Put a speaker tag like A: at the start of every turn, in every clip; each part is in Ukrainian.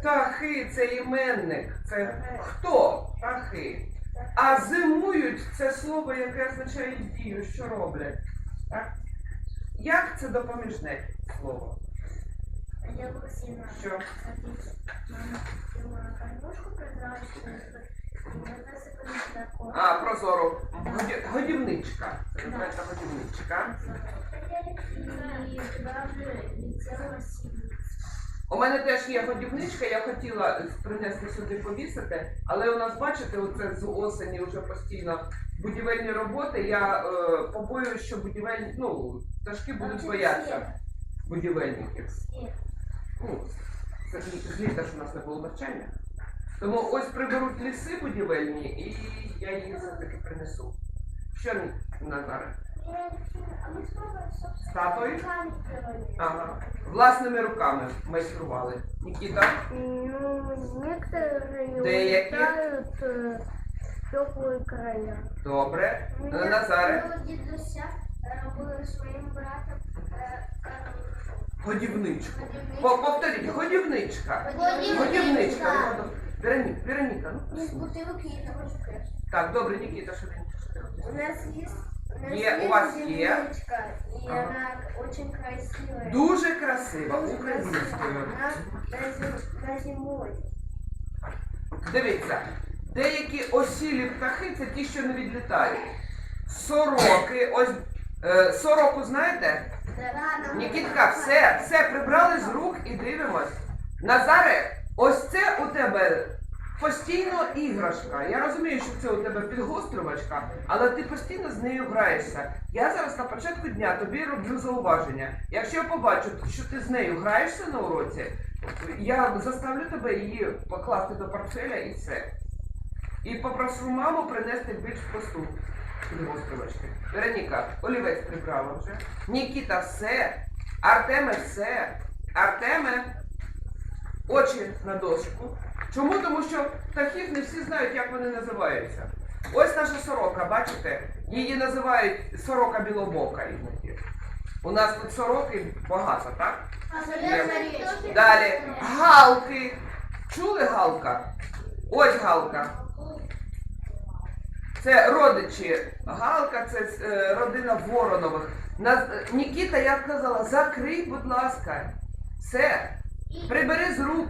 A: Птахи це іменник. Це хто? Птахи. А зимують це слово, яке означає дію, що роблять. Так? Як це допоміжне слово?
B: Я просила.
A: Що?
B: Мама взяла картошку и.
A: А, прозоро. Годі- Годівничка. Це називається годівничка.
B: И туда же летела синица.
A: У мене теж є годівничка, я хотіла принести сюди повісити, але у нас, бачите, оце з осені вже постійно будівельні роботи. Я е, побоююсь, що будівельні, ну, пташки будуть боятися будівельників. Ну, це ж з літа ж у нас не було навчання. Тому ось приберуть ліси будівельні, і я їх все-таки принесу. Що Назаре?
B: А мы спробуем, собственно,
A: З татою?
B: руками делали.
A: Ага. Власними руками майстрували. Нікіта?
C: Ну, некоторые
A: Деякі.
C: улетают э, в теплые края.
A: Добре.
B: У
A: Е,
B: меня
A: Назаре?
B: было дедуся, э, был своим братом, э, как
A: Годівничку.
B: годівничка.
A: По- Повторіть, годівничка.
B: Годівничка.
A: Годівничка. Вероніка, Вероніка, ну.
B: Из бутылок и того же крепче.
A: Так, добре, Нікіта, що ти що ти хотів?
B: У нас есть,
A: Е, у вас
B: землячка, и
A: Ага.
B: она очень красивая.
A: Дуже красива, українською.
B: красивая. Она на, зим.
A: Дивіться, деякі осілі птахи це ті, що не відлітають. Сороки, ось е, сороку знаєте? Нікітка, все, все прибрали з рук і дивимось. Назаре, ось це у тебе постійно іграшка. Я розумію, що це у тебе підгострювачка, але ти постійно з нею граєшся. Я зараз на початку дня тобі роблю зауваження. Якщо я побачу, що ти з нею граєшся на уроці, я заставлю тебе її покласти до портфеля і все. І попрошу маму принести більш просту підгострювачки. Вероніка, олівець прибрала вже. Нікіта, все. Артеме, все. Артеме, очі на дошку. Чому? Тому що птахів не всі знають, як вони називаються. Ось наша сорока, бачите? Її називають сорока білобока іноді. У нас тут сороки багато, так? Далі галки. Чули галка? Ось галка. Це родичі. Галка це е, родина Воронових. Е, Нікіта, я казала, закрий, будь ласка. Все. Прибери з рук.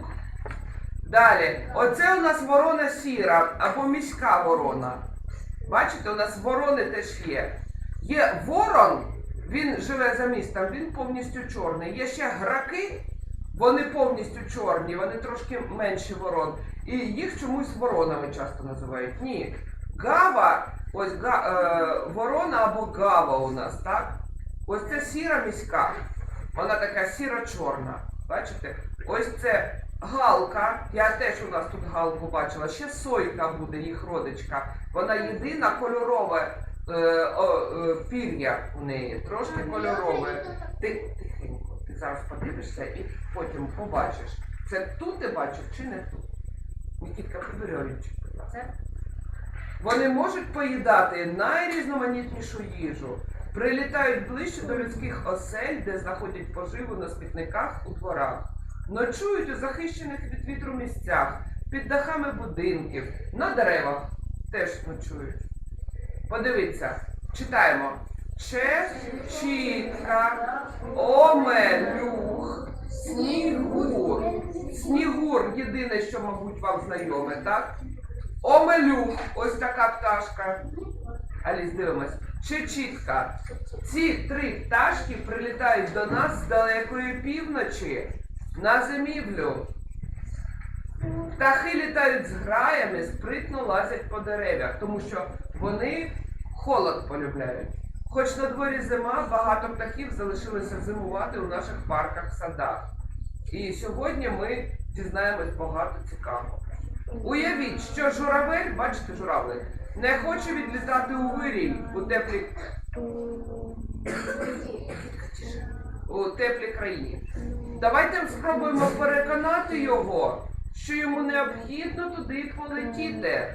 A: Далі. Оце у нас ворона сіра або міська ворона. Бачите, у нас ворони теж є. Є ворон, він живе за містом, він повністю чорний. Є ще граки, вони повністю чорні, вони трошки менші ворон. І їх чомусь воронами часто називають. Ні. Гава, ось га, е, ворона або гава у нас, так? Ось це сіра міська. Вона така сіро-чорна. Бачите? Ось це галка. Я теж у нас тут галку бачила. Ще сойка буде, їх родичка. Вона єдина кольорове е, е, пір'я у неї, трошки кольорове. Ти тихенько, ти зараз подивишся і потім побачиш. Це тут ти бачив чи не тут? Нікітка, прибери олівчик, будь ласка. Вони можуть поїдати найрізноманітнішу їжу. Прилітають ближче до людських осель, де знаходять поживу на смітниках у дворах. Ночують у захищених від вітру місцях, під дахами будинків, на деревах теж ночують. Подивіться, читаємо. Чечітка, омелюх, снігур. Снігур єдине, що, мабуть, вам знайоме, так? Омелюх, ось така пташка. Аліс, дивимось. Чечітка. Ці три пташки прилітають до нас з далекої півночі на зимівлю. Птахи літають з граями, спритно лазять по деревах, тому що вони холод полюбляють. Хоч на дворі зима, багато птахів залишилося зимувати у наших парках, садах. І сьогодні ми дізнаємось багато цікавого. Уявіть, що журавель, бачите журавлик, не хоче відлітати у вирій у теплі, у теплій країні. Давайте спробуємо переконати його, що йому необхідно туди полетіти.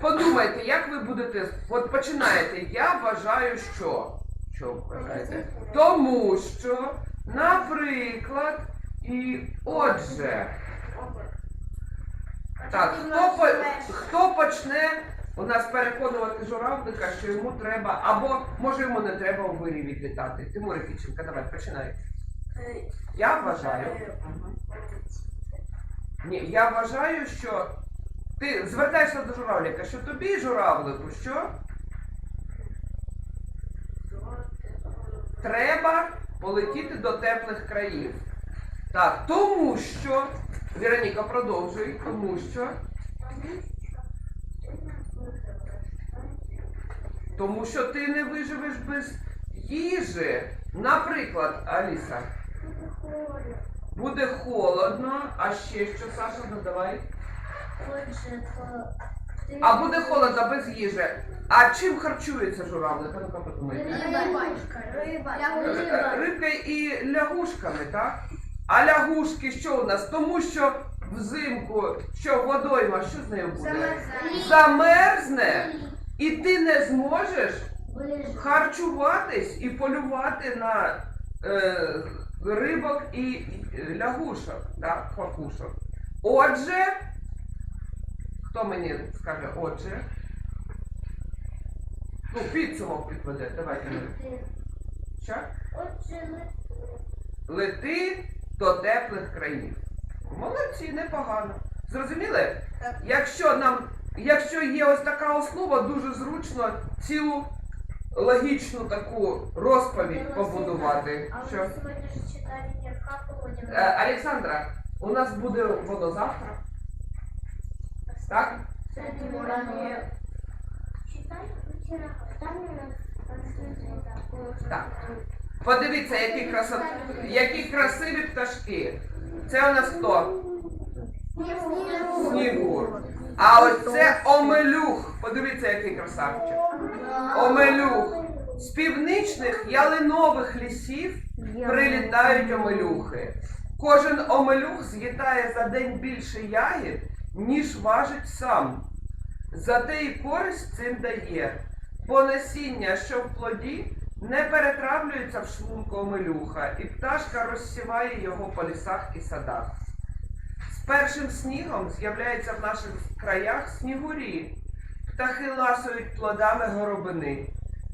A: Подумайте, як ви будете. От починаєте. Я вважаю, що. Що вважаєте? Тому що, наприклад, і отже, Так, хто, хто почне у нас переконувати журавлика, що йому треба, або може йому не треба у вирі відлітати. Тимур Кіченко, давай, починай. Я вважаю. Ні, я вважаю, що ти звертаєшся до журавлика, що тобі, журавлику, що треба полетіти до теплих країв. Так, тому що, Вероніка, продовжуй, тому що, тому що ти не виживеш без їжі. Наприклад, Аліса, буде холодно, а ще що, Саша, ну давай.
B: Отже, то
A: А буде холодно без їжі. А чим харчується журавлик? А ну-ка подумайте. Рибкою і лягушками, так? А лягушки що у нас? Тому що взимку, що водойма, що з нею буде? Замерзне, і ти не зможеш харчуватись і полювати на е, рибок і лягушок, так, хвакушок. Отже, хто мені скаже, отже? Ну, підсумок підведе, давайте. Що?
B: Отже,
A: Лети до теплих країв. Молодці, непогано. Зрозуміли?
B: Так.
A: Якщо нам, якщо є ось така основа, дуже зручно цілу логічну таку розповідь побудувати.
B: а
A: Що?
B: сьогодні ж читали в погоді.
A: Е, Олександра, у нас буде воно завтра. Так?
B: Читай, вчора, там у нас
A: Так. Подивіться, які, красо... які красиві пташки. Це у нас хто? Снігур. А ось це омелюх. Подивіться, який красавчик. Омелюх. З північних ялинових лісів прилітають омелюхи. Кожен омелюх з'їдає за день більше ягід, ніж важить сам. Зате і користь цим дає. Бо насіння, що в плоді, не перетравлюється в шлунку омелюха, і пташка розсіває його по лісах і садах. З першим снігом з'являються в наших краях снігурі. Птахи ласують плодами горобини.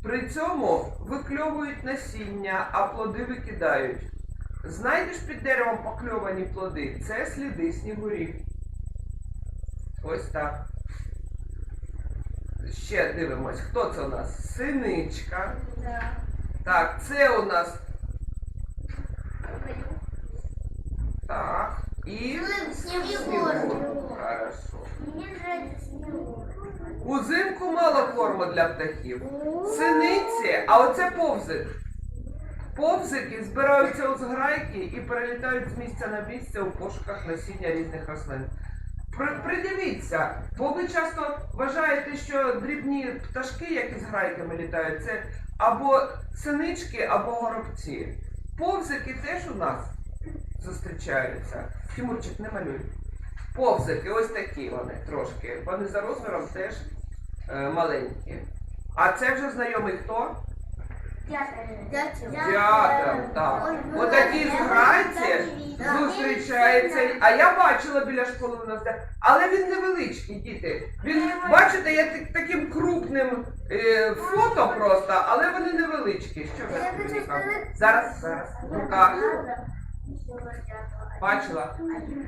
A: При цьому викльовують насіння, а плоди викидають. Знайдеш під деревом покльовані плоди це сліди снігурів. Ось так. Ще дивимось, хто це у нас? Синичка. Так, це у нас. Так. Хорошо.
B: Нравится снігур.
A: Узимку мало корму для птахів. Синиці, а оце повзик. Повзики збираються у зграйки і перелітають з місця на місце у пошуках насіння різних рослин. При- Придивіться, бо ви часто вважаєте, що дрібні пташки, які з грайками літають, це або синички, або горобці. Повзики теж у нас зустрічаються. Тимурчик, не малюй. Повзики, ось такі вони трошки. Вони за розміром теж е, маленькі. А це вже знайомий хто?
B: Дятел,
A: так. Отакі зграйці зустрічаються. А я бачила біля школи у нас, але він невеличкий, діти. Він, бачите, я таким крупним е, фото просто, але вони невеличкі. Що ви Зараз, зараз. Рука. Бачила? Мгм.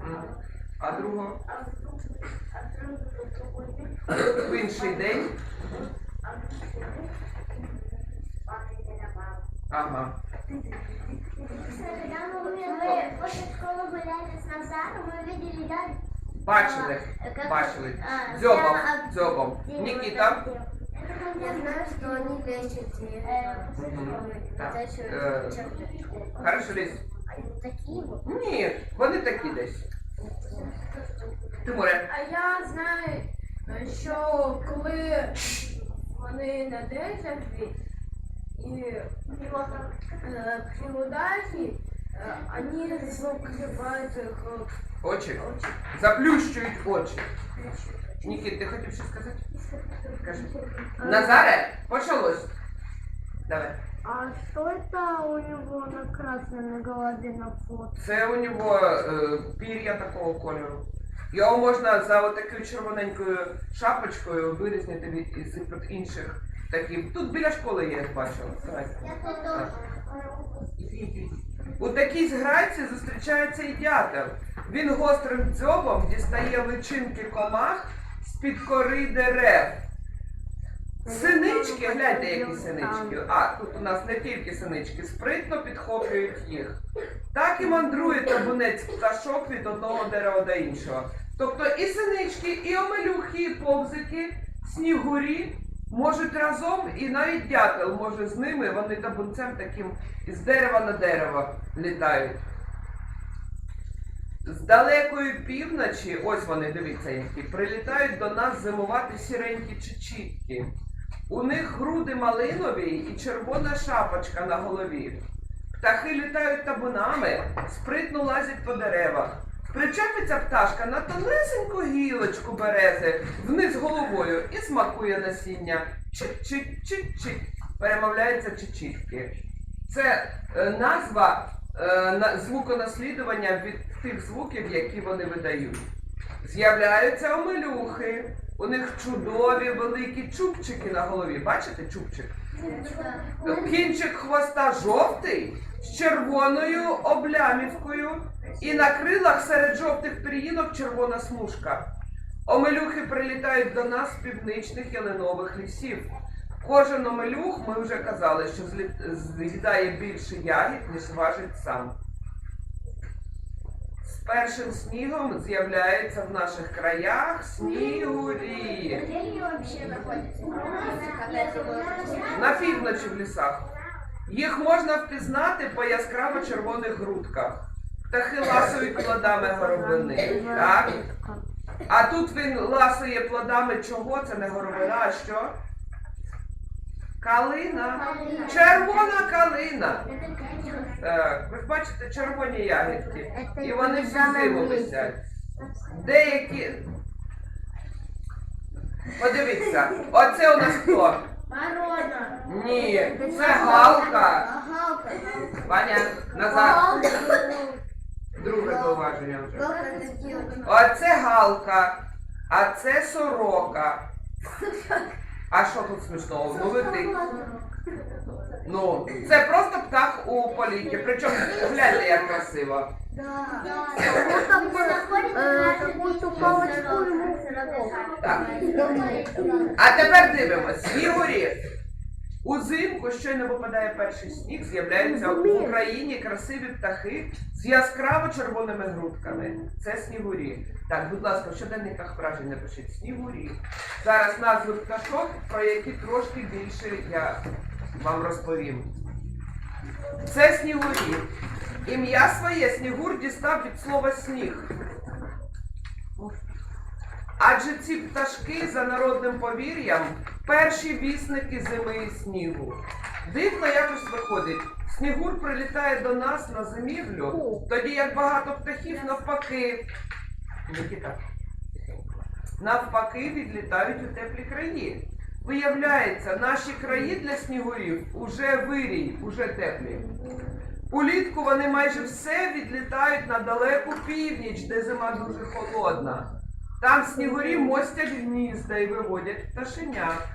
A: Мгм. А другого? В інший день? Ага.
B: Мы после школы гуляли с Назаром, мы видели ряд
A: Бачили,
B: Как-
A: бачили.
B: а,
A: Дзьобом,
B: я-
A: дзьобом. Нікіта?
B: Я знаю, что они.
A: Е, Хорошо, Ліс.
B: Такие вот.
A: Ні, вони такі десь. Тимуре.
D: А я знаю, е, що коли вони на дереві і е, при ударі, е, вони закривають їх
A: Очі. Заплющують очі. Нікіт, ти хотів щось сказати? Кажи. Назаре, почалось. Давай.
C: А что это у него на красной на голове на фото?
A: Це у нього е, пір'я такого кольору. Його можна за отакою червоненькою шапочкою вирізнити від із від інших таких. Тут біля школи є, я бачила. Давай. У такій зграйці зустрічається і дятел. Він гострим дзьобом дістає личинки комах з-під кори дерев. Синички, гляньте, які синички. А, тут у нас не тільки синички, спритно підхоплюють їх. Так і мандрує табунець пташок від одного дерева до іншого. Тобто і синички, і омелюхи, і повзики, снігурі можуть разом, і навіть дятел може з ними, вони табунцем таким з дерева на дерево літають. З далекої півночі, ось вони, дивіться, які, прилітають до нас зимувати сіренькі чечітки. У них груди малинові і червона шапочка на голові. Птахи літають табунами, спритно лазять по деревах. Причепиться пташка на тонесеньку гілочку берези вниз головою і смакує насіння. Чик-чик-чик-чик. Перемовляються чечітки. Це е, назва на, звуконаслідування від тих звуків, які вони видають. З'являються омелюхи. У них чудові великі чубчики на голові. Бачите чубчик? Кінчик хвоста жовтий з червоною облямівкою, і на крилах серед жовтих пір'їнок червона смужка. Омелюхи прилітають до нас з півничних ялинових лісів. Кожен омелюх, ми вже казали, що з'їдає більше ягід, ніж важить сам. З першим снігом з'являється в наших краях снігурі.
B: Где они вообще находятся? Когда это было?
A: На півночі в лісах. Їх можна впізнати по яскраво червоних грудках. Птахи ласують плодами горобини. Так? А тут він ласує плодами чого? Це не горобина, а що? Калина. Червона калина. Так, ви ж бачите червоні ягідки. І вони всю зиму висять. Деякі. Подивіться, оце у нас хто?
B: Ворона.
A: Ні, це галка.
B: Галка.
A: Ваня, назад. Друге зауваження вже. Оце галка, а це сорока. А що тут смішного? Ну летить. Ну, це просто птах у політі. Причому гляньте, як красиво.
C: Рот.
A: Так. А тепер дивимось. Снігурі. Узимку щойно випадає перший сніг, з'являються в Україні красиві птахи з яскраво червоними грудками. Це снігурі. Так, будь ласка, в щоденниках вражень напишіть снігурі. Зараз назви пташок, про які трошки більше я вам розповім. Це снігурі. Ім'я своє снігур дістав від слова сніг. Адже ці пташки за народним повір'ям перші вісники зими і снігу. Дивно якось виходить. Снігур прилітає до нас на зимівлю, тоді як багато птахів навпаки. Нікіта. Навпаки відлітають у теплі краї. Виявляється, наші краї для снігурів уже вирій, уже теплі. Улітку вони майже все відлітають на далеку північ, де зима дуже холодна. Там снігурі мостять гнізда і виводять пташенят.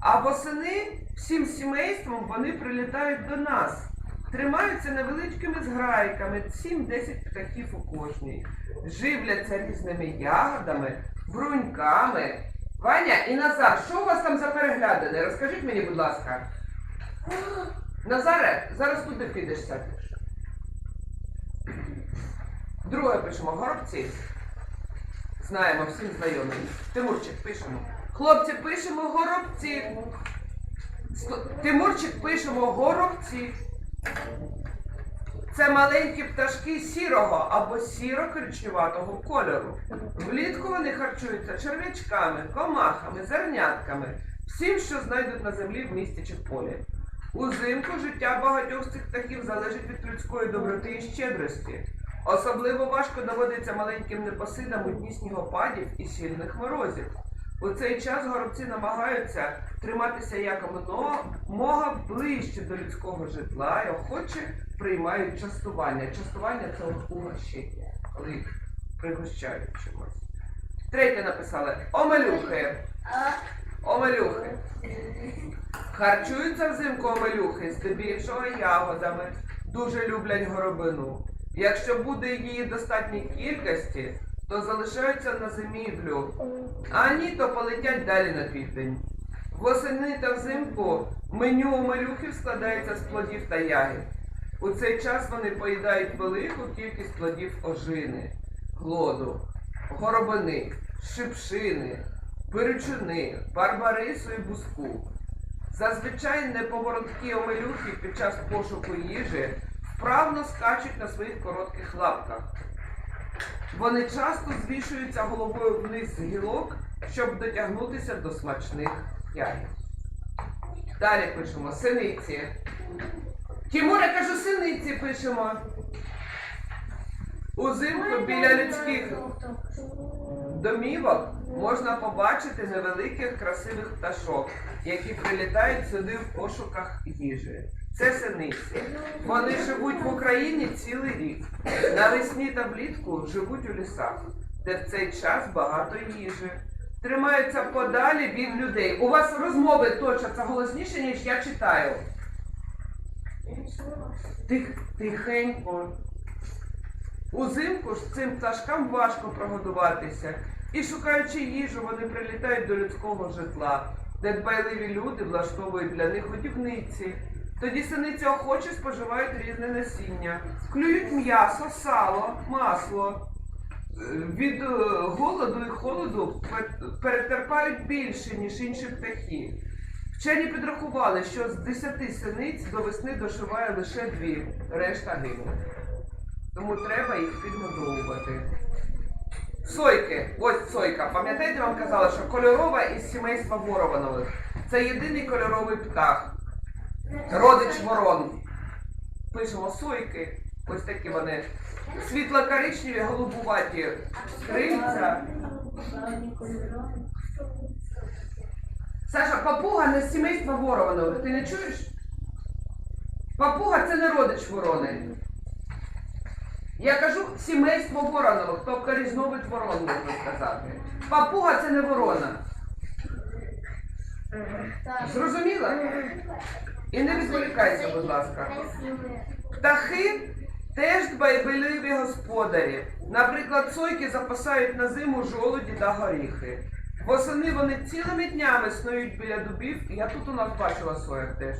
A: А восени всім сімейством вони прилітають до нас. Тримаються невеличкими зграйками, 7-10 птахів у кожній. Живляться різними ягодами, бруньками. Ваня і Назар, що у вас там за переглядини? Розкажіть мені, будь ласка. Назаре, зараз туди підеш сядеш. Друге пишемо горобці. Знаємо, всім знайомий. Тимурчик пишемо. Хлопці, пишемо горобці. Тимурчик пишемо горобці. Це маленькі пташки сірого або сіро-коричневатого кольору. Влітку вони харчуються черв'ячками, комахами, зернятками, всім, що знайдуть на землі в місті чи в полі. Узимку життя багатьох з цих птахів залежить від людської доброти і щедрості. Особливо важко доводиться маленьким непосидам у дні снігопадів і сильних морозів. У цей час горобці намагаються триматися якомога ближче до людського житла і охоче приймають частування. Частування це угощення, коли їх пригощають чимось. Третє написали омелюхи. Омелюхи. Харчуються взимку омелюхи здебільшого ягодами. Дуже люблять горобину. Якщо буде її достатній кількості, то залишаються на зимівлю, а ні, то полетять далі на південь. Восени та взимку меню омелюхів складається з плодів та ягід. У цей час вони поїдають велику кількість плодів ожини, глоду, горобини, шипшини, перечини, барбарису і буску. Зазвичай неповороткі омелюхи під час пошуку їжі вправно скачуть на своїх коротких лапках. Вони часто звішуються головою вниз з гілок, щоб дотягнутися до смачних ягід. Далі пишемо синиці. Тимур, я кажу, синиці пишемо. Узимку біля людських домівок можна побачити невеликих красивих пташок, які прилітають сюди в пошуках їжі. Це синиці. Вони живуть в Україні цілий рік. Навесні та влітку живуть у лісах, де в цей час багато їжі. Тримаються подалі від людей. У вас розмови точаться голосніше, ніж я читаю. Тих, тихенько. Узимку ж цим пташкам важко прогодуватися. І шукаючи їжу, вони прилітають до людського житла, де дбайливі люди влаштовують для них годівниці. Тоді синиці охоче споживають різне насіння, клюють м'ясо, сало, масло. Від е, голоду і холоду перетерпають більше, ніж інші птахи. Вчені підрахували, що з 10 синиць до весни дошиває лише дві, решта гинуть. Тому треба їх підгодовувати. Сойки, ось сойка. Пам'ятаєте, вам казала, що кольорова із сімейства ворованових. Це єдиний кольоровий птах. Родич ворон. Пишемо сойки. Ось такі вони. Світло-коричневі, голубуваті крильця. Саша, папуга не з сімейства ворованого. Ти не чуєш? Папуга це не родич ворони. Я кажу сімейство воронових, тобто різновид ворон, можна сказати. Папуга це не ворона. Зрозуміла? І не відволікайся, будь ласка. Птахи теж дбайливі господарі. Наприклад, сойки запасають на зиму жолуді та горіхи. Восени вони цілими днями снують біля дубів, я тут у нас бачила соях теж.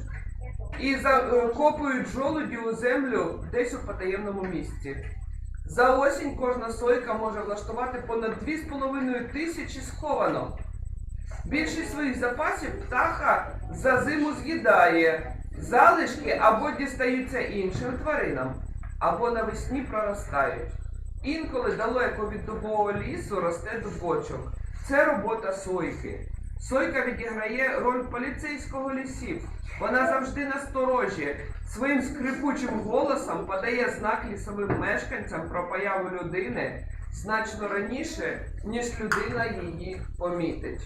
A: І закопують жолуді у землю десь у потаємному місці. За осінь кожна сойка може влаштувати понад 2,5 тисячі схованок. Більшість своїх запасів птаха за зиму з'їдає. Залишки або дістаються іншим тваринам, або навесні проростають. Інколи далеко від дубового лісу росте дубочок. Це робота сойки. Сойка відіграє роль поліцейського лісів. Вона завжди насторожі. Своїм скрипучим голосом подає знак лісовим мешканцям про появу людини значно раніше, ніж людина її помітить.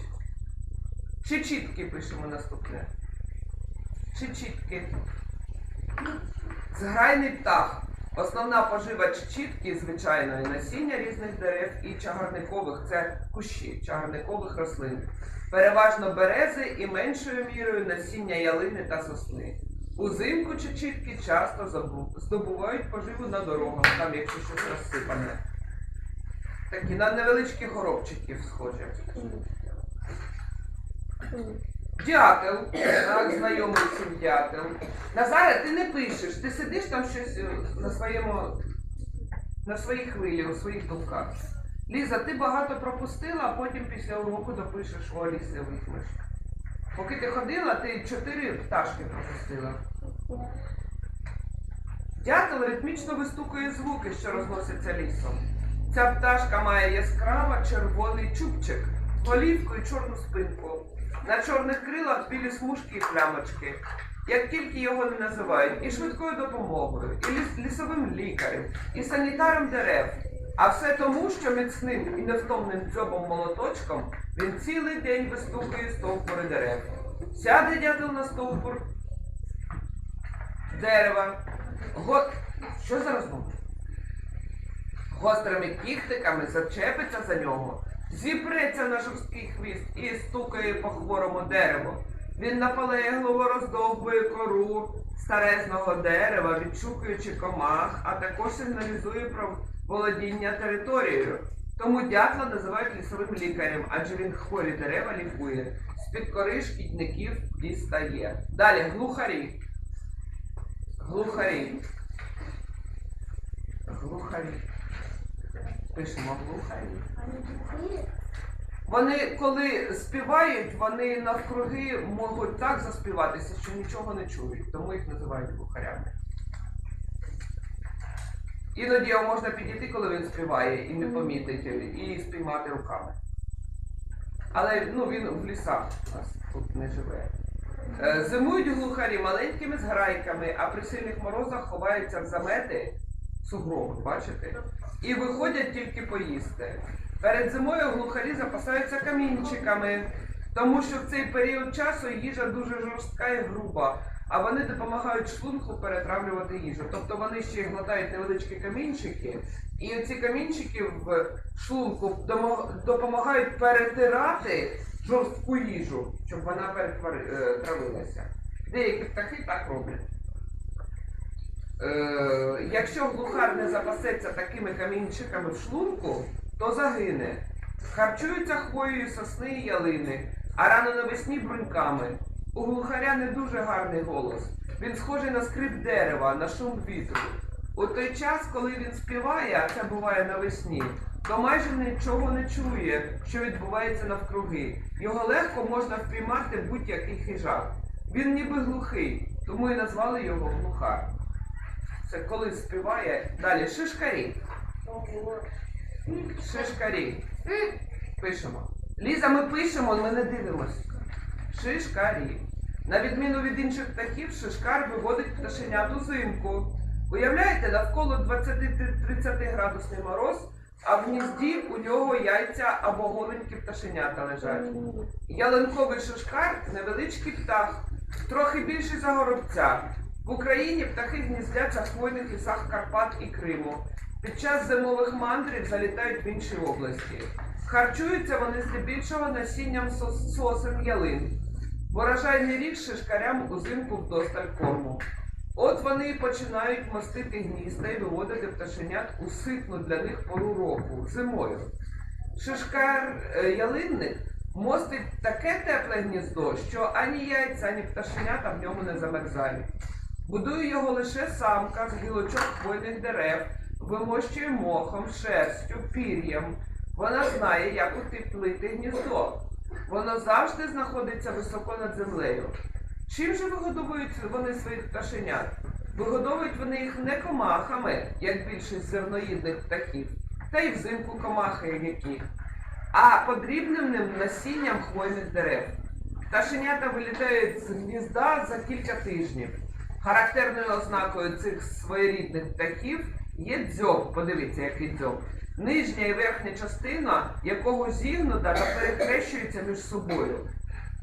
A: Чечітки пишемо наступне. Чечітки. Зграйний птах. Основна пожива чечітки, звичайно, і насіння різних дерев і чагарникових це кущі чагарникових рослин. Переважно берези і меншою мірою насіння ялини та сосни. Узимку чечітки часто здобувають поживу на дорогах, там якщо щось розсипане. Такі на невеличкі горобчиків схожі. Дятел. Так, знайомий всім дятел. Назаре, ти не пишеш, ти сидиш там щось е, на своєму на своїй хвилі, у своїх думках. Ліза, ти багато пропустила, а потім після уроку допишеш у Аліси візьмеш. Поки ти ходила, ти чотири пташки пропустила. Дятел ритмічно вистукує звуки, що розносяться лісом. Ця пташка має яскраво червоний чубчик, голівку і чорну спинку. На чорних крилах білі смужки і плямочки. Як тільки його не називають і швидкою допомогою, і ліс- лісовим лікарем, і санітаром дерев. А все тому, що міцним і невтомним дзьобом молоточком він цілий день вистукує стовбури дерев. Сяде дятел на стовбур дерева. Го... Що за розмова? Гострими кіхтиками зачепиться за нього, зіпреться на жорсткий хвіст і стукає по хворому дереву. Він наполегливо роздовбує кору старезного дерева, відшукуючи комах, а також сигналізує про володіння територією. Тому дятла називають лісовим лікарем, адже він хворі дерева лікує, з-під кори шкідників дістає. Далі глухарі. Глухарі. Глухарі. Пишемо глухарі. Вони, коли співають, вони навкруги можуть так заспіватися, що нічого не чують, тому їх називають глухарями. Іноді його можна підійти, коли він співає, і не помітить, і спіймати руками. Але ну, він в лісах у нас тут не живе. Е, Зимують глухарі маленькими зграйками, а при сильних морозах ховаються в замети, сугроби, бачите? І виходять тільки поїсти. Перед зимою глухарі запасаються камінчиками, тому що в цей період часу їжа дуже жорстка і груба, а вони допомагають шлунку перетравлювати їжу. Тобто вони ще глотають невеличкі камінчики, і ці камінчики в шлунку допомагають перетирати жорстку їжу, щоб вона перетравилася. Деякі птахи так роблять. Е, якщо глухар не запасеться такими камінчиками в шлунку, то загине. Харчуються хвоєю сосни і ялини, а рано навесні бруньками. У глухаря не дуже гарний голос. Він схожий на скрип дерева, на шум вітру. У той час, коли він співає, а це буває навесні, то майже нічого не чує, що відбувається навкруги. Його легко можна впіймати будь-який хижак. Він ніби глухий, тому і назвали його глухар. Це коли співає далі шишкарі. Шишкарі. Пишемо. Ліза, ми пишемо, ми не дивимося. Шишкарі. На відміну від інших птахів, шишкар виводить пташенят узимку. Уявляєте, навколо 20-30 градусний мороз, а в гнізді у нього яйця або голенькі пташенята лежать. Ялинковий шишкар невеличкий птах, трохи більший за горобця. В Україні птахи гніздяться в хвойних лісах Карпат і Криму. Під час зимових мандрів залітають в інші області. Харчуються вони здебільшого насінням сос- сосен ялин. В урожайний рік шишкарям узимку вдосталь корму. От вони і починають мостити гнізда і виводити пташенят у ситну для них пору року зимою. Шишкар е, ялинник мостить таке тепле гніздо, що ані яйця, ані пташенята в ньому не замерзають. Будує його лише самка з гілочок хвойних дерев, вимощує мохом, шерстю, пір'ям. Вона знає, як утеплити гніздо. Воно завжди знаходиться високо над землею. Чим же вигодовують вони своїх пташенят? Вигодовують вони їх не комахами, як більшість зерноїдних птахів, та й взимку комахи які, а подрібненим насінням хвойних дерев. Пташенята вилітають з гнізда за кілька тижнів. Характерною ознакою цих своєрідних птахів є дзьоб. Подивіться, який дзьоб. Нижня і верхня частина якого зігнута та перехрещується між собою.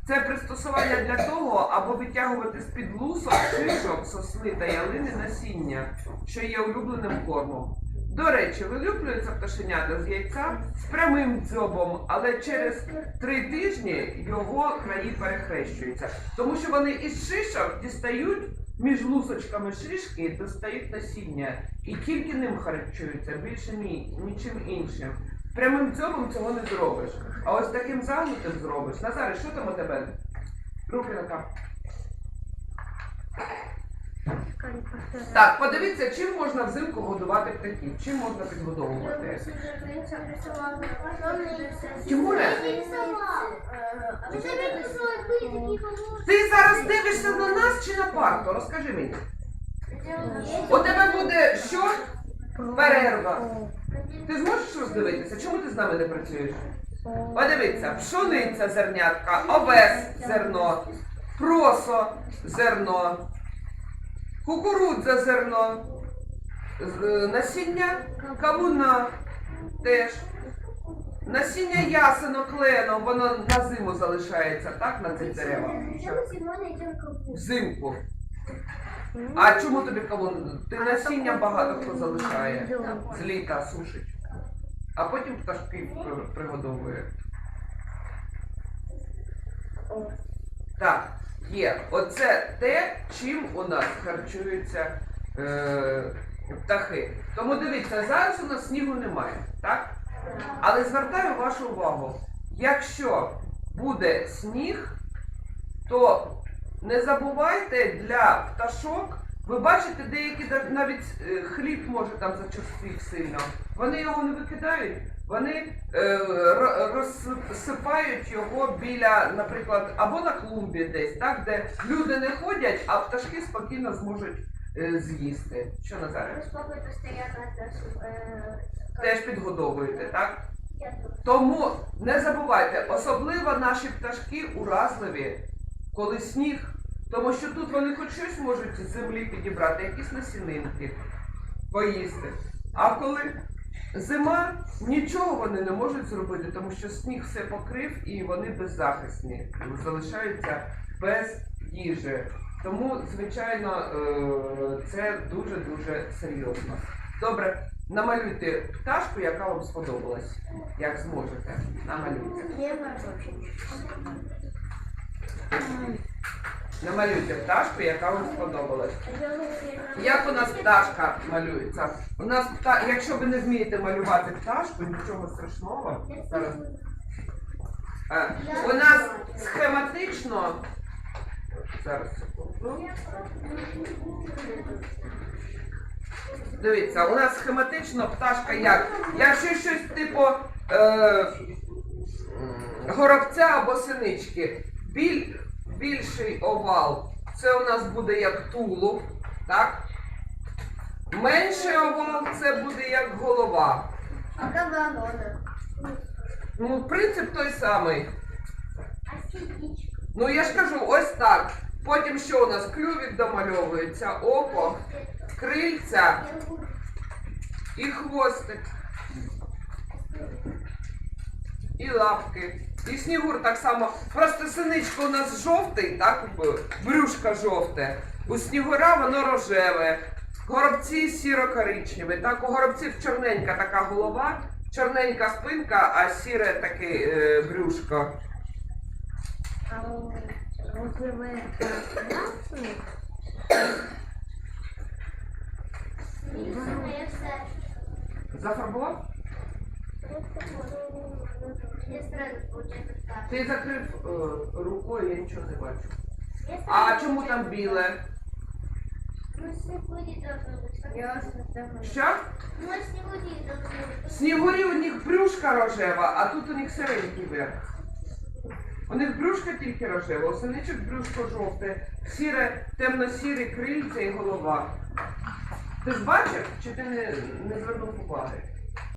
A: Це пристосування для того, аби витягувати з-під лусок, шишок, сосни та ялини насіння, що є улюбленим кормом. До речі, вилюблюються пташенята з яйця з прямим дзьобом, але через три тижні його краї перехрещуються. Тому що вони із шишок дістають між лусочками шишки, достають насіння і тільки ним харчуються, більше ні, нічим іншим. Прямим дзьобом цього не зробиш. А ось таким загнутим зробиш. Назаре, що там у тебе? Руки на кап. Так, подивіться, чим можна взимку годувати птахів, чим можна підгодовувати. Тимуре, ти зараз дивишся на нас чи на парту? Розкажи мені. У тебе буде що? Перерва. Ти зможеш роздивитися? Чому ти з нами не працюєш? Подивіться, пшениця зернятка, овес зерно, просо зерно, кукурудза зерно, насіння кавуна, теж. Насіння ясено, клено, воно на зиму залишається, так, на цих деревах? Взимку. А чому тобі кавун? Ти насіння багато хто залишає. З літа сушить. А потім пташки пригодовує. Так, є. Оце те, чим у нас харчуються е, птахи. Тому дивіться, зараз у нас снігу немає, так? Але звертаю вашу увагу, якщо буде сніг, то не забувайте для пташок, ви бачите, деякі навіть е, хліб може там зачастив сильно. Вони його не викидають, вони е, ро- розсипають його біля, наприклад, або на клумбі десь, так, де люди не ходять, а пташки спокійно зможуть е, з'їсти. Що Назаре?
B: Мы с папой постоянно это, э,
A: Теж підгодовуєте, так?
B: я тут.
A: Тому не забувайте, особливо наші пташки уразливі, коли сніг, тому що тут вони хоч щось можуть з землі підібрати, якісь насінинки, поїсти. А коли зима, нічого вони не можуть зробити, тому що сніг все покрив і вони беззахисні, залишаються без їжі. Тому, звичайно, е, це дуже-дуже серйозно. Добре, намалюйте пташку, яка вам сподобалась. Як зможете, намалюйте. Намалюйте пташку, яка вам сподобалась. Як у нас пташка малюється? У нас пта... якщо ви не вмієте малювати пташку, нічого страшного. Зараз. У нас схематично. Зараз секунду. Дивіться, у нас схематично пташка як? Якщо щось типу е, горобця або синички, біль, більший овал, це у нас буде як тулуб, так? Менший овал це буде як голова.
B: А кабанона?
A: Ну, принцип той самий.
B: А?
A: Ну я ж кажу, ось так. Потім що у нас? Клювік домальовується, око, крильця і хвостик. І лапки. І снігур так само. Просто синичка у нас жовтий, так? Брюшка жовте. У снігура воно рожеве. Горобці сіро-коричневі. Так, у горобців чорненька така голова, чорненька спинка, а сіре таке е, брюшко.
B: Я все.
A: Зафарбував?
B: Я сразу получается так.
A: Ти закрив е, рукою, я нічого не бачу. А чому там біле? Що? Снігурі у них брюшка рожева, а тут у них сиренький верх. У них брюшка тільки рожева, у синичок брюшко жовте, сіре, темно-сірі крильця і голова. Ти ж бачив, чи ти не, не звернув уваги?